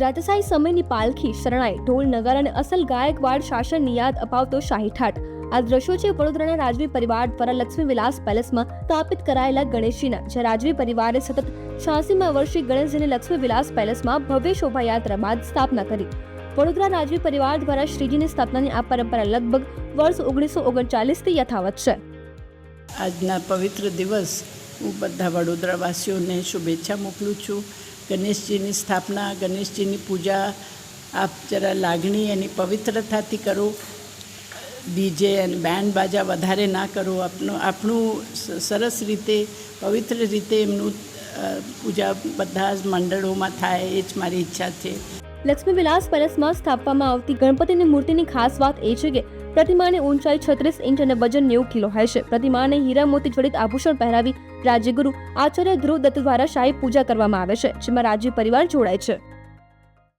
રાતસાઈ સમયની પાલખી, શરણાઈ, ઢોલ, નગર અને અસલ ગાયકવાડ શાસનની યાદ અપાવતો શાહી ઠાઠ આ દ્રશ્યો છે વડોદરાના રાજવી પરિવાર દ્વારા લક્ષ્મી વિલાસ પેલેસમાં સ્થાપિત કરાયેલા ગણેશજીના જે રાજવી પરિવારે સતત છ્યાસીમાં વર્ષે ગણેશજીની લક્ષ્મી વિલાસ પેલેસમાં ભવ્ય શોભાયાત્રા બાદ સ્થાપના કરી. વડોદરા રાજવી પરિવાર દ્વારા શ્રીજીની સ્થાપનાની આ પરંપરા લગભગ વર્ષ ઓગણીસો ઓગણચાલીસથી યથાવત છે. આજના પવિત્ર દિવસ હું બધા વડોદરાવાસીઓને શુભેચ્છા મોકલું છું. ગણેશજીની સ્થાપના, ગણેશજીની પૂજા, આપ જરા લાગણી એની પવિત્રતાથી કરો. ડીજે અને બેન્ડ બાજા વધારે ના કરો. આપનું આપણું સરસ રીતે, પવિત્ર રીતે એમનું પૂજા બધા જ મંડળોમાં થાય એ જ મારી ઈચ્છા છે. લક્ષ્મી વિલાસ પેલેસમાં સ્થાપવામાં આવતી ગણપતિની મૂર્તિની ખાસ વાત એ છે કે પ્રતિમાની ઊંચાઈ છત્રીસ ઇંચ અને વજન નેવું કિલો હોય છે. પ્રતિમાને હીરા મોતી જડિત આભૂષણ પહેરાવી રાજ્યગુરુ આચાર્ય ધ્રુવ દત્ત દ્વારા શાહી પૂજા કરવામાં આવે છે, જેમાં રાજ્ય પરિવાર જોડાય છે.